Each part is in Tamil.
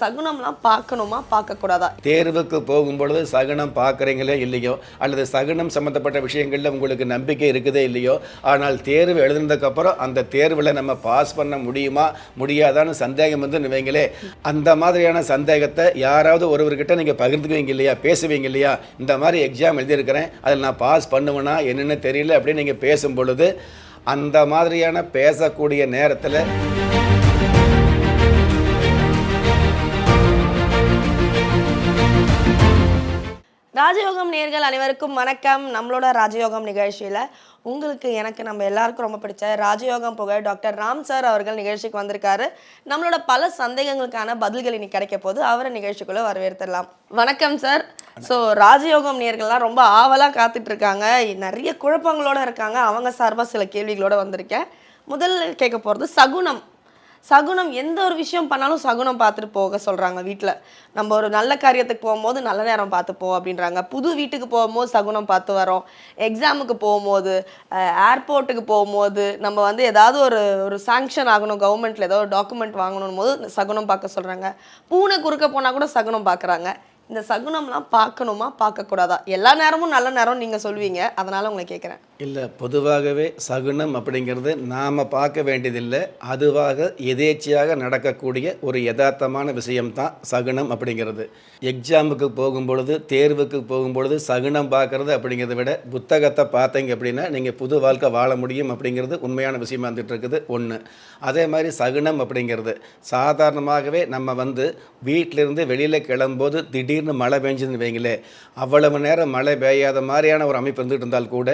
சகுனம்லாம் பார்க்கணுமா? பார்க்கக்கூடாதா? தேர்வுக்கு போகும் பொழுது சகுனம் பார்க்குறீங்களே இல்லையோ? அல்லது சகுனம் சம்மந்தப்பட்ட விஷயங்களில் உங்களுக்கு நம்பிக்கை இருக்குதே இல்லையோ? ஆனால் தேர்வு எழுதுனதுக்கப்புறம் அந்த தேர்வில் நம்ம பாஸ் பண்ண முடியுமா? முடியாதான்னு சந்தேகம் வந்து வைங்களே. அந்த மாதிரியான சந்தேகத்தை யாராவது ஒருவர்கிட்ட நீங்கள் பகிர்ந்துக்குவீங்க இல்லையா? பேசுவீங்க இல்லையா? இந்த மாதிரி எக்ஸாம் எழுதியிருக்கிறேன். அதில் நான் பாஸ் பண்ணுவேனா? என்னென்னு தெரியல அப்படின்னு நீங்கள் பேசும் பொழுது அந்த மாதிரியான பேசக்கூடிய நேரத்தில் ராஜயோகம் நேர்கள் அனைவருக்கும் வணக்கம். நம்மளோட ராஜயோகம் நிகழ்ச்சியில் உங்களுக்கு எனக்கு நம்ம எல்லாருக்கும் ரொம்ப பிடிச்ச ராஜயோகம் புகழ் டாக்டர் ராம் சார் அவர்கள் நிகழ்ச்சிக்கு வந்திருக்காரு. நம்மளோட பல சந்தேகங்களுக்கான பதில்கள் இன்னைக்கு கிடைக்க போது அவரை நிகழ்ச்சிக்குள்ள வரவேற்றுடலாம் வணக்கம் சார். ஸோ ராஜயோகம் நேர்கள்லாம் ரொம்ப ஆவலாக காத்துட்டு இருக்காங்க. நிறைய குழப்பங்களோட இருக்காங்க. அவங்க சார்பாக சில கேள்விகளோட வந்திருக்கேன். முதல்ல கேட்க போகிறது சகுனம். சகுனம் எந்த ஒரு விஷயம் பண்ணாலும் சகுனம் பார்த்துட்டு போக சொல்கிறாங்க வீட்டில் நம்ம ஒரு நல்ல காரியத்துக்கு போகும்போது நல்ல நேரம் பார்த்து போ அப்படின்றாங்க. புது வீட்டுக்கு போகும்போது சகுனம் பார்த்து வரோம். எக்ஸாமுக்கு போகும்போது ஏர்போர்ட்டுக்கு போகும்போது நம்ம வந்து ஏதாவது ஒரு ஒரு சாங்ஷன் ஆகணும் கவர்மெண்ட்டில் ஏதோ ஒரு டாக்குமெண்ட் வாங்கணும் போது சகுனம் பார்க்க சொல்கிறாங்க பூனை குறுக்க போனால் கூட சகுனம் பார்க்குறாங்க. இந்த சகுனம்லாம் பார்க்கணுமா? பார்க்கக்கூடாதா எல்லா நேரமும் நல்ல நேரம் நீங்கள் சொல்வீங்க. அதனால் உங்களை கேட்குறேன் இல்லை பொதுவாகவே சகுனம் அப்படிங்கிறது நாம் பார்க்க வேண்டியதில்லை. அதுவாக எதேச்சியாக நடக்கக்கூடிய ஒரு யதார்த்தமான விஷயம்தான் சகுனம் அப்படிங்கிறது. எக்ஸாமுக்கு போகும்பொழுது தேர்வுக்கு போகும்பொழுது சகுனம் பார்க்குறது அப்படிங்கிறத விட புத்தகத்தை பார்த்தீங்க அப்படின்னா நீங்கள் புது வாழ்க்கை வாழ முடியும் அப்படிங்கிறது உண்மையான விஷயமா வந்துட்டு இருக்குது ஒன்று அதே மாதிரி சகுனம் அப்படிங்கிறது சாதாரணமாகவே நம்ம வந்து வீட்டிலிருந்து வெளியில் கிளம்போது திடீர்னு மழை பெஞ்சதுன்னு வைங்களேன் அவ்வளவு நேரம் மழை பெய்யாத மாதிரியான ஒரு அமைப்பு இருந்துகிட்டு இருந்தால் கூட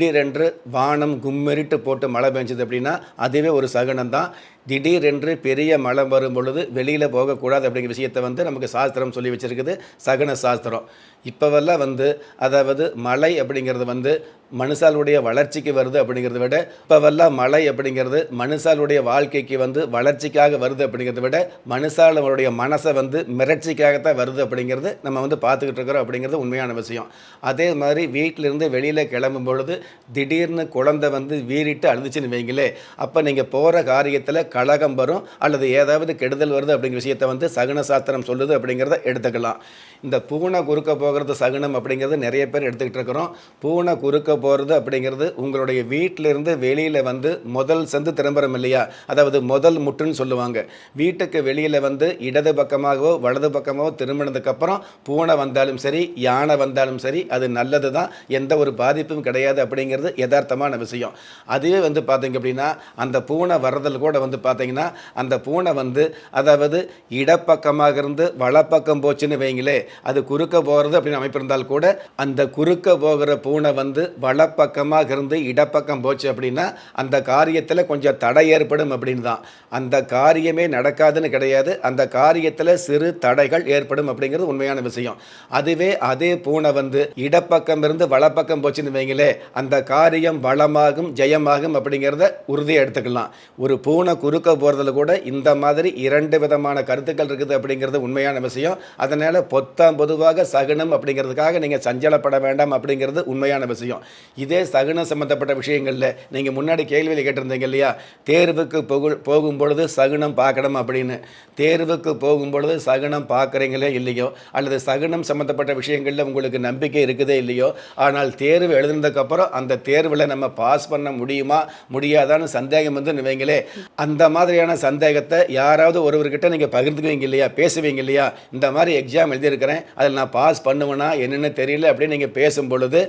திடீரென்று வானம் கும்மெரிட்டு போட்டு மழை பெஞ்சது அப்படின்னா அதுவே ஒரு சகுனம் தான் திடீரென்று பெரிய மழை வரும் பொழுது வெளியில் போகக்கூடாது அப்படிங்கிற விஷயத்தை வந்து நமக்கு சாஸ்திரம் சொல்லி வச்சுருக்குது சகுன சாஸ்திரம். இப்போவெல்லாம் வந்து அதாவது மழை அப்படிங்கிறது வந்து மனுஷாலுடைய வளர்ச்சிக்கு வருது அப்படிங்கிறத விட இப்போவெல்லாம் மழை அப்படிங்கிறது மனுஷாலுடைய வாழ்க்கைக்கு வந்து வளர்ச்சிக்காக வருது அப்படிங்கிறத விட மனுஷாலுடைய மனசை வந்து மிரட்சிக்காகத்தான் வருது அப்படிங்கிறது நம்ம வந்து பார்த்துக்கிட்டு இருக்கிறோம் அப்படிங்கிறது உண்மையான விஷயம். அதே மாதிரி வீட்டிலிருந்து வெளியில் கிளம்பும் பொழுது திடீர்னு குழந்தை வந்து வீறிட்டு அழுதுச்சுன்னு வைங்களே அப்போ நீங்கள் போகிற காரியத்தில் கழகம் வரும் அல்லது ஏதாவது கெடுதல் வருது அப்படிங்கிற விஷயத்தை வந்து சகுன சாஸ்திரம் சொல்லுது அப்படிங்கிறத எடுத்துக்கலாம். இந்த பூனை குறுக்க போகிறது சகுனம் அப்படிங்கிறது நிறைய பேர் எடுத்துக்கிட்டு இருக்கிறோம். பூனை குறுக்க போகிறது அப்படிங்கிறது உங்களுடைய வீட்டிலிருந்து வெளியில் வந்து முதல் செந்து திரும்புகிறோம் இல்லையா? அதாவது முதல் முட்டுன்னு சொல்லுவாங்க. வீட்டுக்கு வெளியில் வந்து இடது பக்கமாகவோ வலது பக்கமாகவோ திரும்பினதுக்கப்புறம் பூனை வந்தாலும் சரி யானை வந்தாலும் சரி அது நல்லது தான் எந்த ஒரு பாதிப்பும் கிடையாது அப்படிங்கிறது யதார்த்தமான விஷயம். அதுவே வந்து பார்த்தீங்க அப்படின்னா அந்த பூனை வர்றதில் கூட வந்து பார்த்தீங்கன்னா அந்த பூனை வந்து அதாவது இடப்பக்கமாக இருந்து வலப்பக்கம் போச்சுன்னு வைங்களே அது குறுக்க போகிறது அப்படின்னு அமைப்பிருந்தால் கூட அந்த குறுக்க போகிற பூனை வந்து வலப்பக்கமாக இருந்து இடப்பக்கம் போச்சு அப்படின்னா அந்த காரியத்தில் கொஞ்சம் தடை ஏற்படும் அப்படின்னு தான். அந்த காரியமே நடக்காதுன்னு கிடையாது. அந்த காரியத்தில் சிறு தடைகள் ஏற்படும் அப்படிங்கிறது உண்மையான விஷயம். அதுவே அதே பூனை வந்து இடப்பக்கம் இருந்து வலப்பக்கம் போச்சுன்னு வைங்களே அந்த காரியம் வளமாகும் ஜெயமாகும் அப்படிங்கிறத உறுதியாக எடுத்துக்கலாம். ஒரு பூனை குறுக்க போகிறதுல கூட இந்த மாதிரி இரண்டு விதமான கருத்துக்கள் இருக்குது அப்படிங்கிறது உண்மையான விஷயம். அதனால் பொத்தாம் பொதுவாக சகுனம் அப்படிங்கிறதுக்காக நீங்கள் சஞ்சலப்பட வேண்டாம் அப்படிங்கிறது உண்மையான விஷயம். இதே சகுனம் சம்மந்தப்பட்ட விஷயங்களில் நீங்கள் முன்னாடி கேள்வியில் கேட்டிருந்தீங்க இல்லையா? தேர்வுக்கு போகு போகும் பொழுது சகுனம் பார்க்கணும் அப்படின்னு. தேர்வுக்கு போகும் பொழுது சகுனம் பார்க்குறீங்களே இல்லையோ? அல்லது சகுனம் சம்மந்தப்பட்ட விஷயங்களில் உங்களுக்கு நம்பிக்கை இருக்குதே இல்லையோ? ஆனால் தேர்வு எழுதுனதுக்கப்புறம் அந்த தேர்வில் நம்ம பாஸ் பண்ண முடியுமா? முடியாதான்னு சந்தேகம் வந்து வைங்களே அந்த மாதிரியான சந்தேகத்தை யாராவது ஒருவர்கிட்ட நீங்கள் பகிர்ந்துக்குவீங்க இல்லையா பேசுவீங்க இல்லையா இந்த மாதிரி எக்ஸாம் எழுதியிருக்கிறேன் அதில் நான் பாஸ் பண்ணுவேனா என்னென்னு தெரியல அப்படின்னு நீங்கள் பேசும் பொழுது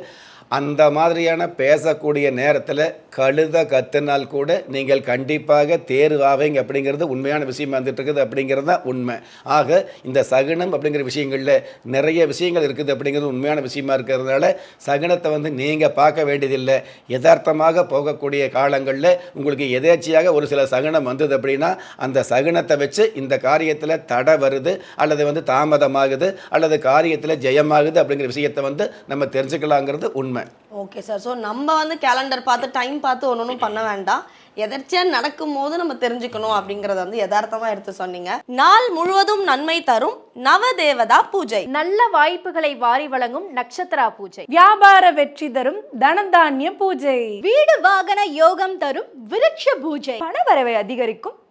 அந்த மாதிரியான பேசக்கூடிய நேரத்தில் கழுத கத்துனால் கூட நீங்கள் கண்டிப்பாக தேர்வு ஆவீங்க அப்படிங்கிறது உண்மையான விஷயம் வந்துட்டு இருக்குது அப்படிங்கிறது தான் உண்மை. ஆக இந்த சகுனம் அப்படிங்கிற விஷயங்களில் நிறைய விஷயங்கள் இருக்குது அப்படிங்கிறது உண்மையான விஷயமா இருக்கிறதுனால சகுனத்தை வந்து நீங்கள் பார்க்க வேண்டியதில்லை. யதார்த்தமாக போகக்கூடிய காலங்களில் உங்களுக்கு எதேச்சியாக ஒரு சில சகுனம் வந்தது அப்படின்னா அந்த சகுனத்தை வச்சு இந்த காரியத்தில் தடை வருது அல்லது வந்து தாமதமாகுது அல்லது காரியத்தில் ஜெயமாகுது அப்படிங்கிற விஷயத்தை வந்து நம்ம தெரிஞ்சுக்கலாங்கிறது உண்மை. ஓகே சார் ஸோ நம்ம வந்து கேலண்டர் பார்த்து டைம் பார்த்து ஒன்று ஒன்றும் பண்ண வேண்டாம். எதர்ச்சியாக நடக்கும்போது நம்ம தெரிஞ்சுக்கணும் அப்படிங்கறத வந்து யதார்த்தமா எடுத்து சொன்னீங்க. நாள் முழுவதும் நன்மை தரும். நவதேவதா பூஜை. நல்ல வாய்ப்புகளை வாரி வழங்கும் நட்சத்திரா பூஜை. வியாபார வெற்றி தரும் தனதானிய பூஜை. வீடு வாகன யோகம் தரும் விருட்ச பூஜை. பணவரவை அதிகரிக்கும்.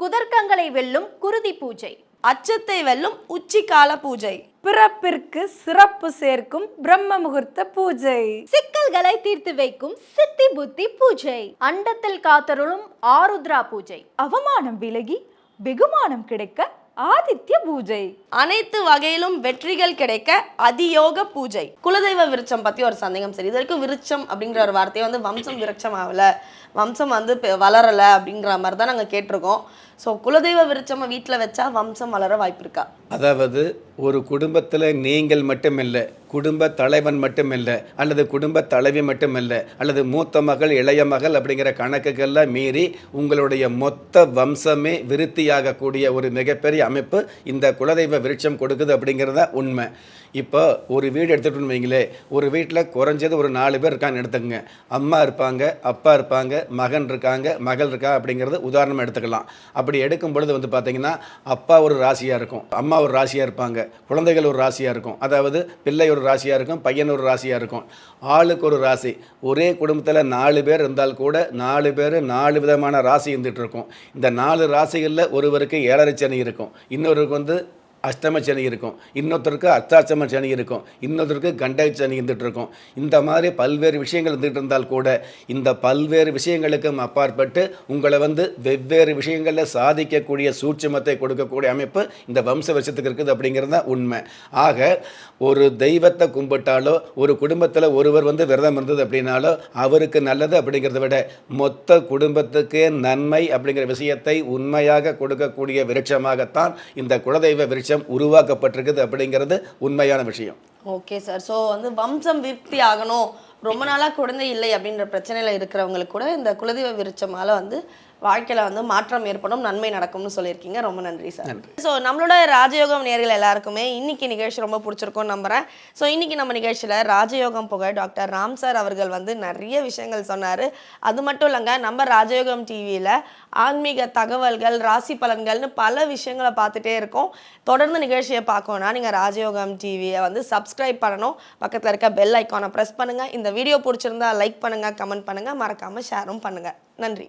குதர்க்கங்களை வெல்லும் குருதி பூஜை அச்சத்தை வெல்லும் உச்சிக்கால பூஜை பிறப்பிற்கு சிறப்பு சேர்க்கும் பிரம்ம முகூர்த்த பூஜை. சிக்கல்களை தீர்த்து வைக்கும் சித்தி புத்தி பூஜை அண்டத்தில் காத்தருளும் ஆருத்ரா பூஜை அவமானம் விலகி வெகுமானம் கிடைக்க ஆதித்ய பூஜை. அனைத்து வகையிலும் வெற்றிகள் கிடைக்க அதியோக பூஜை. குலதெய்வ விருட்சம் பத்தி ஒரு சந்தேகம். சரி இது வரைக்கும் விருட்சம் அப்படிங்கிற ஒரு வார்த்தையை வந்து வம்சம் விருட்சம் ஆகல வம்சம் வந்து வளரல அப்படிங்கிற மாதிரி தான் நாங்கள் கேட்டிருக்கோம். ஸோ குலதெய்வ விருட்சம் வீட்டில் வச்சா வம்சம் வளர வாய்ப்பு இருக்கா அதாவது ஒரு குடும்பத்தில் நீங்கள் மட்டுமில்லை குடும்ப தலைவன் மட்டுமில்லை அல்லது குடும்ப தலைவி மட்டுமில்லை அல்லது மூத்த மகள் இளைய மகள் அப்படிங்கிற கணக்குகள்லாம் மீறி உங்களுடைய மொத்த வம்சமே விருத்தியாகக்கூடிய ஒரு மிகப்பெரிய அமைப்பு இந்த குலதெய்வ விருட்சம் கொடுக்குது அப்படிங்கிறத உண்மை. இப்போ ஒரு வீடு எடுத்துகிட்டு வைங்களே ஒரு வீட்டில் குறைஞ்சது ஒரு நாலு பேர் இருக்கான்னு எடுத்துக்கங்க. அம்மா இருப்பாங்க அப்பா இருப்பாங்க மகன் இருக்காங்க மகள் இருக்கா அப்படிங்கிறது உதாரணமாக எடுத்துக்கலாம். அப்படி அப்படி எடுக்கும் பொழுது வந்து பார்த்தீங்கன்னா அப்பா ஒரு ராசியாக இருக்கும் அம்மா ஒரு ராசியாக இருப்பாங்க குழந்தைகள் ஒரு ராசியாக இருக்கும் அதாவது பிள்ளை ஒரு ராசியாக இருக்கும் பையன் ஒரு ராசியாக இருக்கும். ஆளுக்கு ஒரு ராசி ஒரே குடும்பத்தில் நாலு பேர் இருந்தால் கூட நாலு பேர் நாலு விதமான ராசி இருந்துகிட்டு இருக்கும். இந்த நாலு ராசிகளில் ஒருவருக்கு ஏழரை சனி இருக்கும் இன்னொருக்கு வந்து அஷ்டம சனி இருக்கும். இன்னொருத்தருக்கு அர்த்தாஷ்டம சனி இருக்கும். இன்னொருத்தருக்கு கண்டக சனி இருந்துகிட்டு இருக்கும். இந்த மாதிரி பல்வேறு விஷயங்கள் இருந்துகிட்டு இருந்தால் கூட இந்த பல்வேறு விஷயங்களுக்கும் அப்பாற்பட்டு உங்களை வந்து வெவ்வேறு விஷயங்களில் சாதிக்கக்கூடிய சூட்சமத்தை கொடுக்கக்கூடிய அமைப்பு இந்த வம்ச வருஷத்துக்கு இருக்குது அப்படிங்கிறது தான் உண்மை. ஆக ஒரு தெய்வத்தை கும்பிட்டாலோ ஒரு குடும்பத்தில் ஒருவர் வந்து விரதம் இருந்தது அப்படின்னாலோ அவருக்கு நல்லது அப்படிங்கிறத விட மொத்த குடும்பத்துக்கே நன்மை அப்படிங்கிற விஷயத்தை உண்மையாக கொடுக்கக்கூடிய விருட்சமாகத்தான் இந்த குலதெய்வ விருட்சம் உருவாக்கப்பட்டிருக்குது அப்படிங்கிறது உண்மையான விஷயம். Okay sir. ஸோ வந்து வம்சம் விருப்தி ஆகணும். ரொம்ப நாளாக குழந்தை இல்லை அப்படின்ற பிரச்சனையில் இருக்கிறவங்களுக்கு கூட இந்த குலதெய்வ விருட்சமால வந்து வாழ்க்கையில் வந்து மாற்றம் ஏற்படும் நன்மை நடக்கும்னு சொல்லியிருக்கீங்க. ரொம்ப நன்றி சார். ஸோ நம்மளோட ராஜயோகம் நேர்கள் எல்லாருக்குமே இன்னைக்கு நிகழ்ச்சி ரொம்ப பிடிச்சிருக்கும்னு நம்புறேன். ஸோ இன்னைக்கு நம்ம நிகழ்ச்சியில் ராஜயோகம் புகழ் டாக்டர் ராம் சார் அவர்கள் வந்து நிறைய விஷயங்கள் சொன்னார். அது மட்டும் இல்லைங்க நம்ம ராஜயோகம் டிவியில் ஆன்மீக தகவல்கள் ராசி பலன்கள்னு பல விஷயங்களை பார்த்துட்டே இருக்கோம். தொடர்ந்து நிகழ்ச்சியை பார்க்கணும்னா நீங்கள் ராஜயோகம் டிவியை வந்து சப்ஸ்கிரைப் பண்ணணும். பக்கத்தில் இருக்க பெல் ஐக்கானை ப்ரெஸ் பண்ணுங்கள் இந்த வீடியோ பிடிச்சிருந்தா லைக் பண்ணுங்கள் கமெண்ட் பண்ணுங்கள் மறக்காமல் ஷேரும் பண்ணுங்கள் நன்றி.